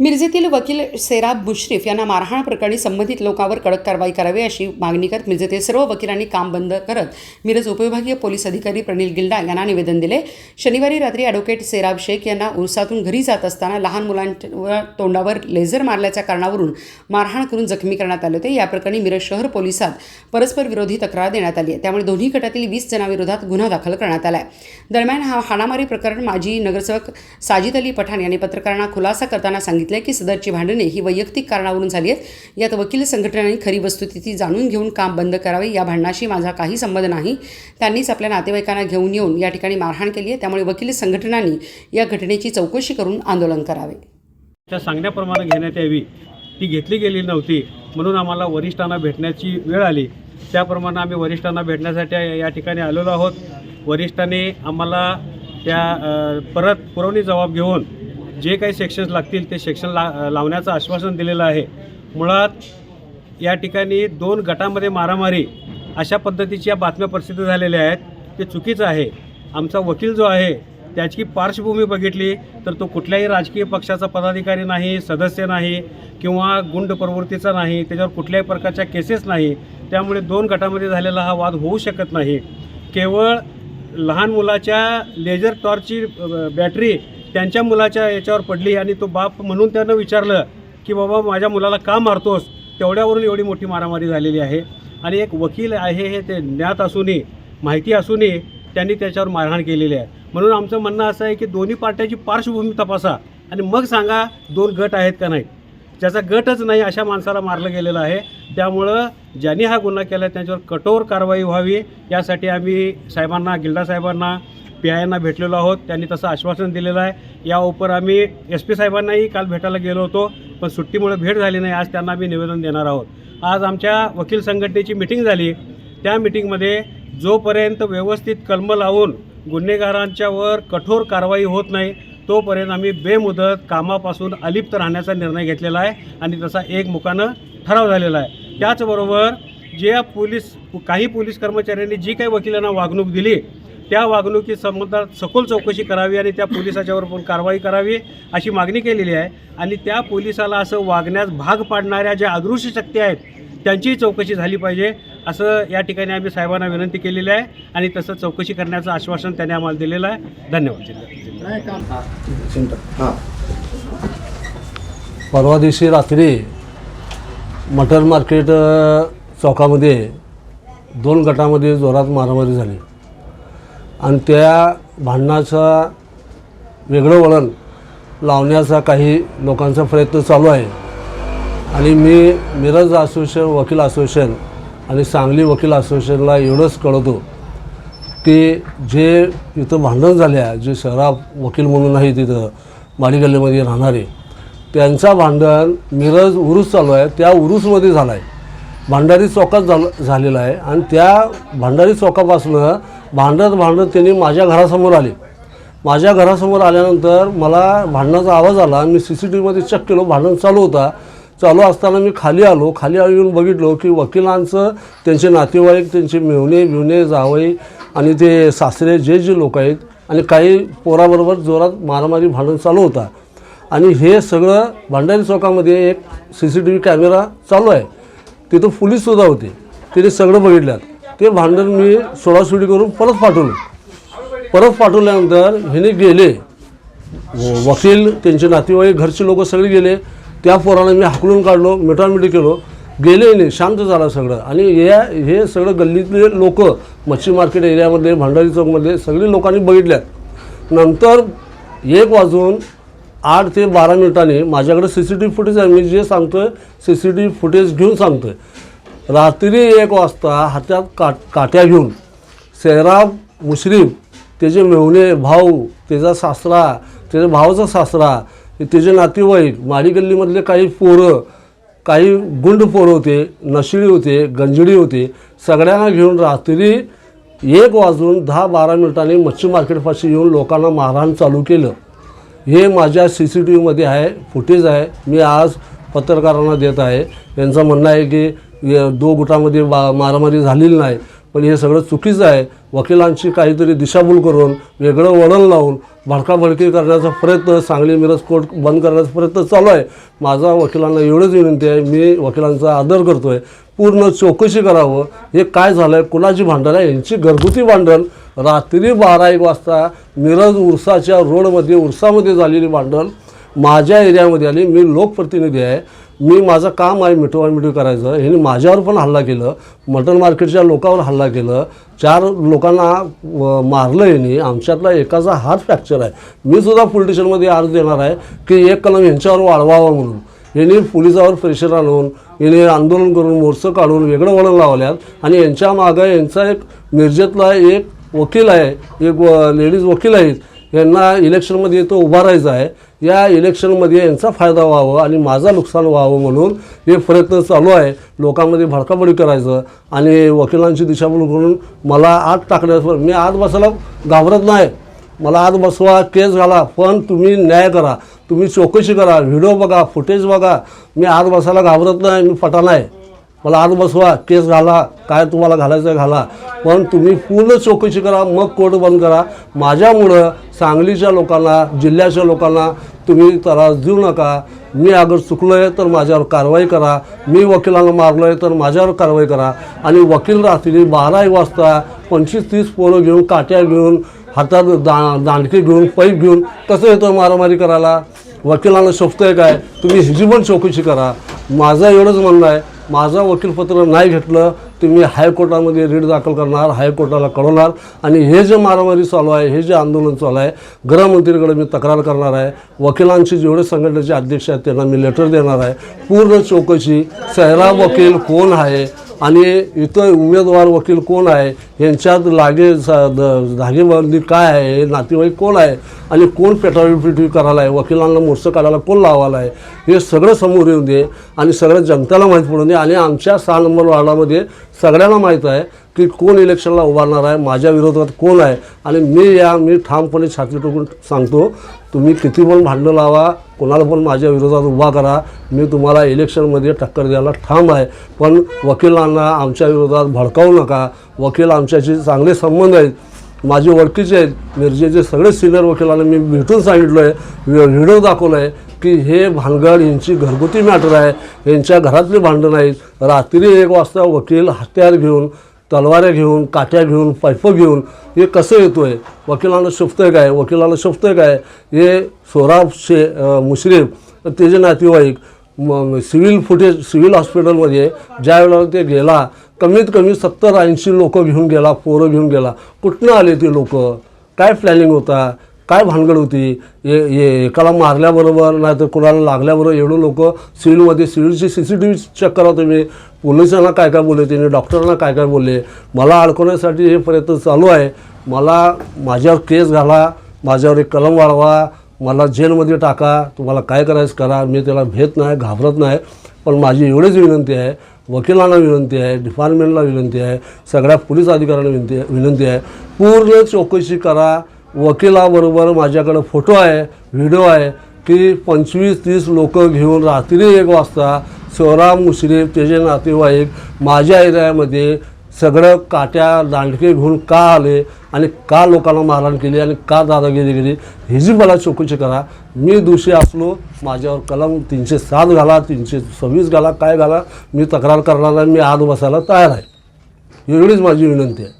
मिरजेतील वकील सेराब मुश्रीफ यांना मारहाण प्रकरणी संबंधित लोकांवर कडक कारवाई करावी अशी मागणी करत मिरजेतील सर्व वकिलांनी काम बंद करत मिरज उपविभागीय पोलीस अधिकारी प्रणील गिल्डा यांना निवेदन दिले. शनिवारी रात्री ॲडव्होकेट सेराब शेख यांना उरसातून घरी जात असताना लहान मुलांच्या तोंडावर लेझर मारल्याच्या कारणावरून मारहाण करून जखमी करण्यात आले होते. या प्रकरणी मिरज शहर पोलिसात परस्पर विरोधी तक्रार देण्यात आली आहे. त्यामुळे दोन्ही गटातील वीस जणांविरोधात गुन्हा दाखल करण्यात आला आहे. दरम्यान हा हाणामारी प्रकरण माजी नगरसेवक साजिद अली पठाण यांनी पत्रकारांना खुलासा करताना सांगितलं की सदरची भांडणे ही वैयक्तिक कारणावरून झाली आहेत. यात वकील संघटनांनी खरी वस्तुस्थिती जाणून घेऊन काम बंद करावे. या भांडणाशी माझा काही संबंध नाही. त्यांनीच आपल्या नातेवाईकांना घेऊन येऊन या ठिकाणी मारहाण केली आहे. त्यामुळे वकील संघटनांनी या घटनेची चौकशी करून आंदोलन करावे. त्या सांगण्याप्रमाणे घेण्यात यावी. ती घेतली गेली नव्हती. म्हणून आम्हाला वरिष्ठांना भेटण्याची वेळ आली. त्याप्रमाणे आम्ही वरिष्ठांना भेटण्यासाठी या ठिकाणी आलेलो आहोत. वरिष्ठांनी आम्हाला त्या परत पुरवणी जबाब घेऊन जे काही सेक्शन्स लागतील ते सेक्शन ला लावण्याचं आश्वासन दिलेलं आहे. मुळात या ठिकाणी दोन गटामध्ये मारामारी अशा पद्धतीच्या बातम्या प्रसिद्ध झालेल्या आहेत. ते चुकीचं आहे. आमचा वकील जो आहे त्याची पार्श्वभूमी बघितली तर तो कुठल्याही राजकीय पक्षाचा पदाधिकारी नाही सदस्य नाही किंवा गुंड प्रवृत्तीचा नाही त्याच्यावर कुठल्याही प्रकारच्या केसेस नाही. त्यामुळे दोन गटामध्ये झालेला हा वाद होऊ शकत नाही. केवळ लहान मुलाच्या लेझर टॉर्चची बॅटरी त्यांच्या मुलाच्या याच्यावर पडली आणि तो बाप म्हणून त्यानं विचारलं की बाबा माझ्या मुलाला का मारतोस? तेवढ्यावरून एवढी मोठी मारामारी झालेली आहे. आणि एक वकील आहे हे ते ज्ञात असूनही माहिती असूनही त्यांनी त्याच्यावर मारहाण केलेली आहे. म्हणून आमचं म्हणणं असं आहे की दोन्ही पार्ट्याची पार्श्वभूमी तपासा आणि मग सांगा दोन गट आहेत का नाही ज्याचा गटच नाही अशा माणसाला मारलं गेलेलं आहे. त्यामुळं ज्यांनी हा गुन्हा केला आहे त्यांच्यावर कठोर कारवाई व्हावी. यासाठी आम्ही साहेबांना गिल्डा साहेबांना पी आयांना भेटलेलो आहोत. त्यांनी तसं आश्वासन दिलेलं आहे. या उपर आम्ही एस पी साहेबांनाही काल भेटायला गेलो होतो पण सुट्टीमुळे भेट झाली नाही. आज त्यांना आम्ही निवेदन देणार आहोत. आज आमच्या वकील संघटनेची मिटिंग झाली. त्या मिटिंगमध्ये जोपर्यंत व्यवस्थित कलम लावून गुन्हेगारांच्यावर कठोर कारवाई होत नाही तोपर्यंत आम्ही बेमुदत कामापासून अलिप्त राहण्याचा निर्णय घेतलेला आहे आणि तसा एकमुखानं ठराव झालेला आहे. त्याचबरोबर जे पोलीस काही पोलीस कर्मचाऱ्यांनी जी काही वकिलांना वागणूक दिली त्या वागणुकी संबंधात सखोल चौकशी करावी आणि त्या पोलिसाच्यावर पण कारवाई करावी अशी मागणी केलेली आहे. आणि त्या पोलिसाला असं वागण्यास भाग पाडणाऱ्या ज्या अदृश्य शक्ती आहेत त्यांचीही चौकशी झाली पाहिजे असं या ठिकाणी आम्ही साहेबांना विनंती केलेली आहे आणि तसं चौकशी करण्याचं आश्वासन त्यांनी आम्हाला दिलेलं आहे. धन्यवाद. हां. परवा दिवशी रात्री मटर मार्केट चौकामध्ये दोन गटामध्ये जोरात मारामारी झाली. आणि त्या भांडणाचा वेगळं वळण लावण्याचा काही लोकांचा प्रयत्न चालू आहे. आणि मी मिरज असोसिएशन वकील असोसिएशन आणि सांगली वकील असोसिएशनला एवढंच कळवतो की जे इथं भांडण झाल्या जे शहरा वकील म्हणून आहे तिथं माडीगल्लीमध्ये राहणारे त्यांचा भांडण मिरज उरूस चालू आहे त्या उरूसमध्ये झाला आहे भांडारी चौकात झालं झालेला आहे आणि त्या भांडारी चौकापासनं भांडत भांडत त्यांनी माझ्या घरासमोर आले. माझ्या घरासमोर आल्यानंतर मला भांडणाचा आवाज आला. मी सी सी टी व्हीमध्ये चेक केलो. भांडण चालू होता. चालू असताना मी खाली आलो. खाली येऊन बघितलो की वकिलांचं त्यांचे नातेवाईक त्यांचे मेवणे बिवणे जावई आणि ते सासरे जे जे लोक आहेत आणि काही पोराबरोबर जोरात मारामारी भांडण चालू होता. आणि हे सगळं भांडारी चौकामध्ये एक C C T V camera चालू आहे. तिथं पोलीससुद्धा होते. तिने सगळं बघितल्यात. ते भांडण मी सोडासुडी करून परत पाठवलं. परत पाठवल्यानंतर ह्याने गेले. वकील त्यांचे नातेवाईक घरचे लोक सगळे गेले. त्या पोराला मी हाकलून काढलो मिठामिठी केलो. गेले नाही शांत झालं सगळं. आणि या हे सगळं गल्लीतले लोक मच्छी मार्केट एरियामध्ये भांडारी चौकमध्ये सगळे लोकांनी बघितल्यात. नंतर एक वाजून आठ ते बारा मिनिटांनी माझ्याकडे C C T V footage आहे. मी जे सांगतोय C C T V footage घेऊन सांगतोय. रात्री एक वाजता हातात काट काट्या घेऊन सैराब मुश्रीफ त्याचे मेहुणे भाऊ त्याचा सासरा त्याच्या भावाचा सासरा त्याचे नातेवाईक माडी गल्लीमधले काही पोरं काही गुंड पोरं होते नशिळी होते गंजडी होते सगळ्यांना घेऊन रात्री एक वाजून दहा बारा मिनिटांनी मच्छी मार्केटपाशी येऊन लोकांना मारहाण चालू केलं. हे माझ्या सी सी टी व्हीमध्ये आहे फुटेज आहे मी आज पत्रकारांना देत आहे. यांचं म्हणणं आहे की दो गुटामध्ये बा मारामारी झालेली नाही. पण हे सगळं चुकीचं आहे. वकिलांची काहीतरी दिशाभूल करून वेगळं वळण लावून भडकाभडकी करण्याचा प्रयत्न सांगली मिरज कोर्ट बंद करण्याचा प्रयत्न चालू आहे. माझा वकिलांना एवढंच विनंती आहे. मी वकिलांचा आदर करतो आहे पूर्ण चौकशी करावं. हे काय झालं आहे कुणाची भांडण? आहे यांची घरगुती भांडण. रात्री बारा एक वाजता मिरज उरसाच्या रोडमध्ये उरसामध्ये झालेली भांडण. माझ्या एरियामध्ये आली मी लोकप्रतिनिधी आहे मी माझं काम आहे मिठवा मिठू करायचं. ह्यांनी माझ्यावर पण हल्ला केलं मटन मार्केटच्या लोकांवर हल्ला केलं. चार लोकांना मारलं यांनी आमच्यातला एकाचा हात फ्रॅक्चर आहे. मी सुद्धा पोलिटिशनमध्ये अर्ज देणार आहे की एक कलम यांच्यावर वाढवावा म्हणून. यांनी पोलिसावर प्रेशर आणून यांनी आंदोलन करून मोर्चं काढून वेगळं वळण लावल्यात. आणि यांच्या मागं यांचा एक मिरजेतला एक वकील आहे एक लेडीज वकील आहेत. यांना इलेक्शनमध्ये तो उभा राहायचा आहे. या इलेक्शनमध्ये यांचा फायदा व्हावं आणि माझं नुकसान व्हावं म्हणून हे प्रयत्न चालू आहे. लोकांमध्ये भडकाबडी करायचं आणि वकिलांची दिशाभूल करून मला आत टाकण्यास मी आत बसायला घाबरत नाही. मला आत बसवा केस घाला पण तुम्ही न्याय करा. तुम्ही चौकशी करा व्हिडिओ बघा फुटेज बघा. मी आत बसायला घाबरत नाही मी फटा नाही. मला आत बसवा केस घाला. काय तुम्हाला घालायचं घाला. पण तुम्ही पूर्ण चौकशी करा मग कोर्ट बंद करा. माझ्यामुळं सांगलीच्या लोकांना जिल्ह्याच्या लोकांना तुम्ही त्रास देऊ नका. मी अगर चुकलो आहे तर माझ्यावर कारवाई करा. मी वकिलांना मारलो आहे तर माझ्यावर कारवाई करा. आणि वकील रात्री बारा एक वाजता पंचवीस तीस पोरं घेऊन काट्या घेऊन हातात दा दांडके घेऊन पैप घेऊन कसं येतं मारामारी करायला? वकिलांना आहे काय? तुम्ही ह्याची पण चौकशी करा. माझं एवढंच म्हणणं आहे. माझं वकीलपत्र नाही घेतलं तुम्ही हायकोर्टामध्ये रीट दाखल करणार हायकोर्टाला कळवणार. आणि हे जे मारामारी चालू आहे हे जे आंदोलन चालू आहे गृहमंत्रीकडे मी तक्रार करणार आहे. वकिलांची जेवढे संघटनेचे अध्यक्ष आहेत त्यांना मी लेटर देणार आहे. पूर्ण चौकशी सहरा वकील कोण आहे आणि इथं उमेदवार वकील कोण आहे? यांच्यात लागे द- धागेबंदी काय आहे? नातेवाईक कोण आहे? आणि कोण पेटाळी करायला आहे? वकिलांना मोर्चा काढायला कोण लावायला आहे? हे सगळं समोर येऊन दे आणि सगळ्या जनतेला माहीत पडून दे. आणि आमच्या सहा नंबर वार्डामध्ये सगळ्यांना माहीत आहे की कोण इलेक्शनला उभारणार आहे? माझ्या विरोधात कोण आहे? आणि मी या मी ठामपणे छाती टोकून सांगतो तुम्ही किती पण भांडणं लावा कोणाला पण माझ्या विरोधात उभा करा. मी तुम्हाला इलेक्शनमध्ये टक्कर द्यायला ठाम आहे. पण वकिलांना आमच्या विरोधात भडकावू नका. वकील आमच्याशी चांगले संबंध आहेत. माझे ओळखीचे आहेत. मिरजेचे सगळे सिनियर वकिलांना मी भेटून सांगितलं आहे व्हिडिओ दाखवला आहे की हे भानगड यांची घरगुती मॅटर आहे. यांच्या घरातली भांडणं आहेत रात्री एक वाजता वकील हत्यार घेऊन तलवाऱ्या घेऊन काट्या घेऊन पाईपं घेऊन हे कसं येतो आहे वकिलांना शोभतं काय? वकिलाला शोभतं काय? हे सोराब शे मुश्रीफ त्याचे नातेवाईक मग सिव्हिल फुटेज सिव्हिल हॉस्पिटलमध्ये ज्या वेळेला ते गेला कमीत कमी सत्तर ऐंशी लोक घेऊन गेला पोरं घेऊन गेला. कुठनं आले ते लोक? काय प्लॅनिंग होता? काय भानगड होती? ए ये एकाला मारल्याबरोबर नाहीतर कुणाला लागल्याबरोबर एवढं लोक सिव्हिलमध्ये सिव्हिलची C C T V check करा तुम्ही. पोलिसांना काय काय बोलले त्यांनी? डॉक्टरांना काय काय बोलले? मला अडकवण्यासाठी हे प्रयत्न चालू आहे. मला माझ्यावर केस घाला माझ्यावर एक कलम वाढवा मला जेलमध्ये टाका तुम्हाला काय करायचं करा. मी त्याला भेट नाही घाबरत नाही. पण माझी एवढीच विनंती आहे. वकिलांना विनंती आहे डिपार्टमेंटला विनंती आहे सगळ्या पोलीस अधिकाऱ्यांना विनंती विनंती आहे. पूर्ण चौकशी करा. वकिलाबरोबर माझ्याकडं फोटो आहे व्हिडिओ आहे की पंचवीस तीस लोक घेऊन रात्री एक वाजता शिवराम मुश्रीफ त्याचे नातेवाईक माझ्या एरियामध्ये सगळं काट्या दांडके घेऊन का आले आणि का लोकांना मारहाण केली आणि का दादागिरी केली ह्याची मला चौकशी करा. मी दोषी असलो माझ्यावर कलम तीनशे सात घाला तीनशे सव्वीस घाला काय घाला मी तक्रार करणार नाही मी आत बसायला तयार आहे. एवढीच माझी विनंती आहे.